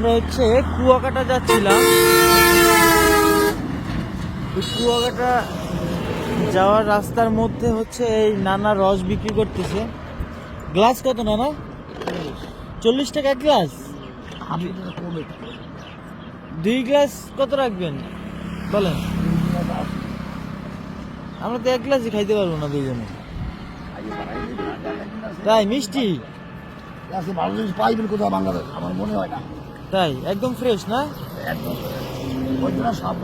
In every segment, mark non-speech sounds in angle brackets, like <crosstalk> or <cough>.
আমরা হচ্ছে কুয়াকাটা যাচ্ছিলাম। কুয়াকাটা যাওয়ার রাস্তার মধ্যে হচ্ছে এই নানা রস বিক্রি করতেছে। গ্লাস কত নানা? চল্লিশ টাকা এক গ্লাস। দুই। গ্লাস কত রাখবেন? বলেন। আমরা তো এক গ্লাসই খাইতে পারব না দুইজনে। তাই মিষ্টি? ভালো পাইবেন কোথাও বাংলাদেশ আমার মনে হয় না। তাই? একদম ফ্রেশ না? একদম সব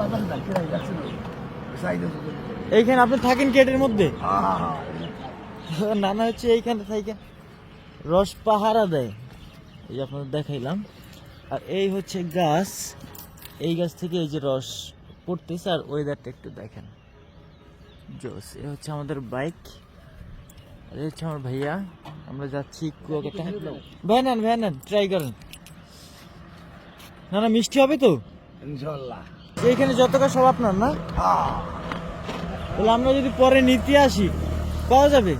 যাচ্ছে এইখানে আপনি থাকেন কেটের মধ্যে? হ্যাঁ হ্যাঁ হ্যাঁ <laughs> নানা হচ্ছে এইখানে থাকে রস পাহারা দেয়। এই যে আপনাদের দেখাইলাম। আর এই হচ্ছে গাছ। এই গাছ থেকে এই যে রস পড়তেছে। আর ওয়েদারটা একটু দেখেন। জোস এ হচ্ছে আমাদের বাইক আর এই হচ্ছে আমার ভাইয়া। আমরা যাচ্ছি কুয়াকাটা। ভাই নেন ভাই নেন ট্রাই করেন। না না মিষ্টি হবে তো? ইনশাল্লাহ এইখানে যত গাছ সব আপনার না? তাহলে আমরা যদি পরে নিতে আসি পাওয়া যাবে?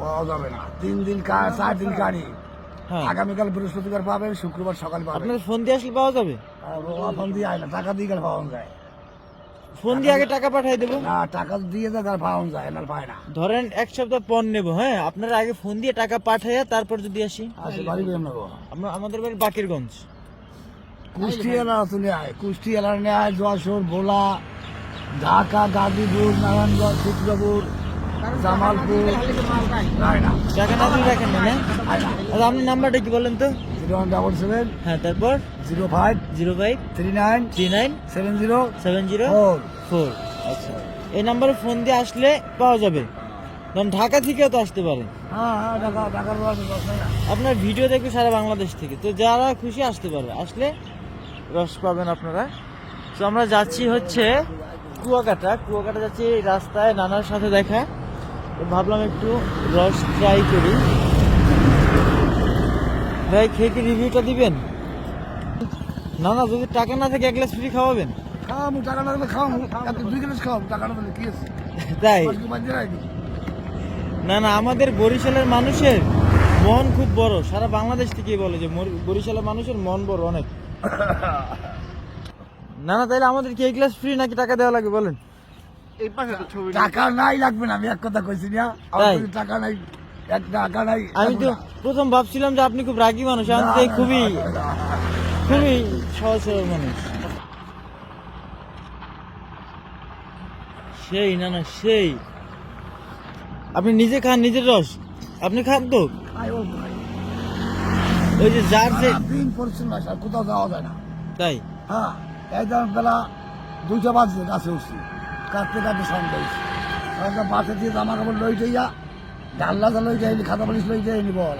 পাওয়া যাবে না। তিন দিন কাজ চার দিন গাড়ি। হ্যাঁ। আগামীকাল বৃহস্পতিবার পাবেন শুক্রবার সকাল পাবেন আপনার ফোন দিয়ে আসলে পাওয়া যাবে? ফোন দিয়ে না টাকা দিয়ে গেলে পাওয়া যায়। ফোন দিয়ে আগে টাকা পাঠাই দেবো? না টাকা দিয়ে দেয় তার পাওয়া যায় না পায় না। ধরেন এক সপ্তাহ পর নেব হ্যাঁ? আপনারা আগে ফোন দিয়ে টাকা পাঠাইয়া তারপর যদি আসি? আসে বাড়ি নেব? আমরা আমাদের বাড়ি বাকিরগঞ্জ। কুষ্টি এলাকা তুলে আয়। কুষ্টি এলাকা নিয়ে আয় যশোর ভোলা ঢাকা গাজীপুর নারায়ণগঞ্জ চিত্রপুর জামালপুর। রায় না টাকা না। রাখেন না হ্যাঁ? আয় না? আচ্ছা আপনার নাম্বারটা কি বলেন তো? জিরো ওয়ান ডাবল সেভেন হ্যাঁ তারপর? Zero five zero five three nine three nine seven zero seven zero four. Four. আচ্ছা। এই নাম্বারে ফোন দিয়ে আসলে পাওয়া যাবে। কারণ ঢাকা থেকেও তো আসতে পারে। হ্যাঁ হ্যাঁ আপনার ভিডিও দেখবে সারা বাংলাদেশ থেকে। তো যারা খুশি আসতে পারে আসলে রস পাবেন আপনারা। তো আমরা যাচ্ছি হচ্ছে কুয়াকাটা। কুয়াকাটা যাচ্ছি এই রাস্তায় নানার সাথে দেখা। ভাবলাম একটু রস ট্রাই করি। ভাই খেয়ে কি রিভিউটা দিবেন? না না যদি টাকা না থাকে এক গ্লাস ফ্রি খাওয়াবেন? খাওয়াবো টাকা না দিলে খাওয়াবো। দুই গ্লাস খাওয়াবো টাকা না কি আছে? <laughs> তাই? না না আমাদের বরিশালের মানুষের মন খুব বড়। সারা বাংলাদেশ থেকেই বলে যে বরিশালের মানুষের মন বড় অনেক। না না তাইলে আমাদের কি গ্লাস ফ্রি নাকি টাকা দেওয়া লাগে বলেন? টাকা নাই লাগবে না আমি এক কথা কইছি না আমার যদি টাকা নাই এক টাকা নাই আমি তো প্রথম ভাবছিলাম যে আপনি খুব রাগী মানুষ আমি তো খুবই খুবই সহজ সরল মানুষ। সেই না না সেই। আপনি নিজে খান নিজের রস। আপনি খান তো? ওই যে যার যে দিন না স্যার কোথাও যাওয়া যায় না। তাই? হ্যাঁ একদম বেলা দুইটা বাজছে গাছে উঠছি কাটতে কাটতে সন্ধ্যা হয়েছে সন্ধ্যা বাসে দিয়ে জামা কাপড় লই যাইয়া ডাল্লা লই যাইনি খাতা বালিশ লই যাইনি বল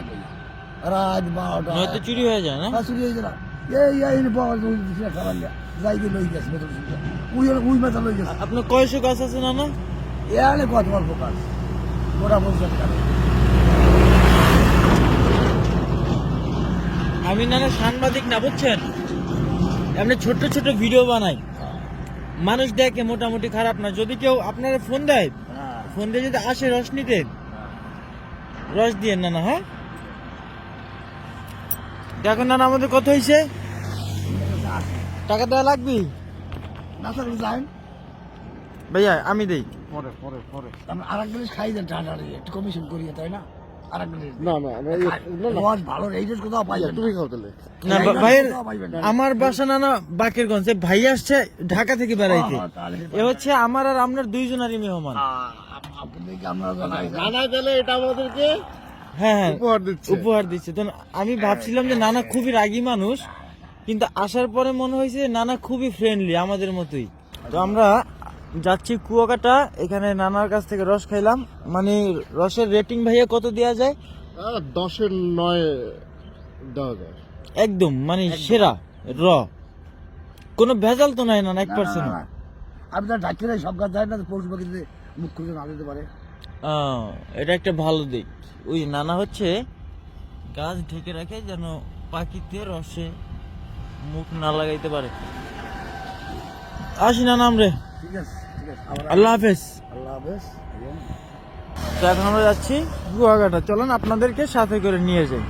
রাত বারোটা। নয়তো চুরি হয়ে যায় না? হ্যাঁ, চুরি হয়েছে না। এই এই বল দুই দিন খাবার যাই দিয়ে লই গেছে শুনতে উই উই লই গেছে। আপনার কয়শো গাছ আছে না না? কত অল্প কাজ গোটা কাজ আমি না না সাংবাদিক না বুঝছেন? এমনি ছোট ছোট ভিডিও বানাই। মানুষ দেখে মোটামুটি খারাপ না। যদি কেউ আপনারা ফোন দেয় হ্যাঁ। ফোন দিয়ে যদি আসে রস নিতে রস দিয়ে না না হ্যাঁ? দেখুন না আমাদের কত হয়েছে টাকা দেওয়া লাগবে? না স্যার যাই ভাইয়া আমি দেই। পরে পরে পরে। আমরা আর এক জিনিস খাই দেন টাটা একটু কমিশন করিয়ে তাই না? আর এক জিনিস না না আমরা বাসা না না বাকেরগঞ্জ। ভাই আসছে ঢাকা থেকে বেড়াইতে। হ্যাঁ, এ হচ্ছে আমার আর আপনার দুইজনারই মেহমান। হ্যাঁ হ্যাঁ উপহার দিচ্ছে। উপহার দিচ্ছে। তো আমি ভাবছিলাম যে নানা খুবই রাগী মানুষ কিন্তু আসার পরে মনে হয়েছে নানা খুবই ফ্রেন্ডলি আমাদের মতোই। তো আমরা যাচ্ছি কুয়াকাটা এখানে নানার কাছ থেকে রস খাইলাম। মানে রসের রেটিং ভাইয়া কত দেওয়া যায়? দশের নয় দেওয়া যায়। একদম মানে সেরা র। কোনো ভেজাল তো নাই না এক পার্সেন্ট না, না, না। আমি তো ডাক্তার সব কাজ যায় না পশু পাখিতে মুখ খুলে না দিতে পারে। এটা একটা ভালো দিক। ওই নানা হচ্ছে গাছ ঢেকে রাখে যেন পাখিতে রসে মুখ না লাগাইতে পারে। আসি না নাম রে। আল্লাহ হাফেজ। আল্লাহ হাফেজ। তো এখন আমরা যাচ্ছি গুয়াঘাটা চলেন আপনাদেরকে সাথে করে নিয়ে যাই।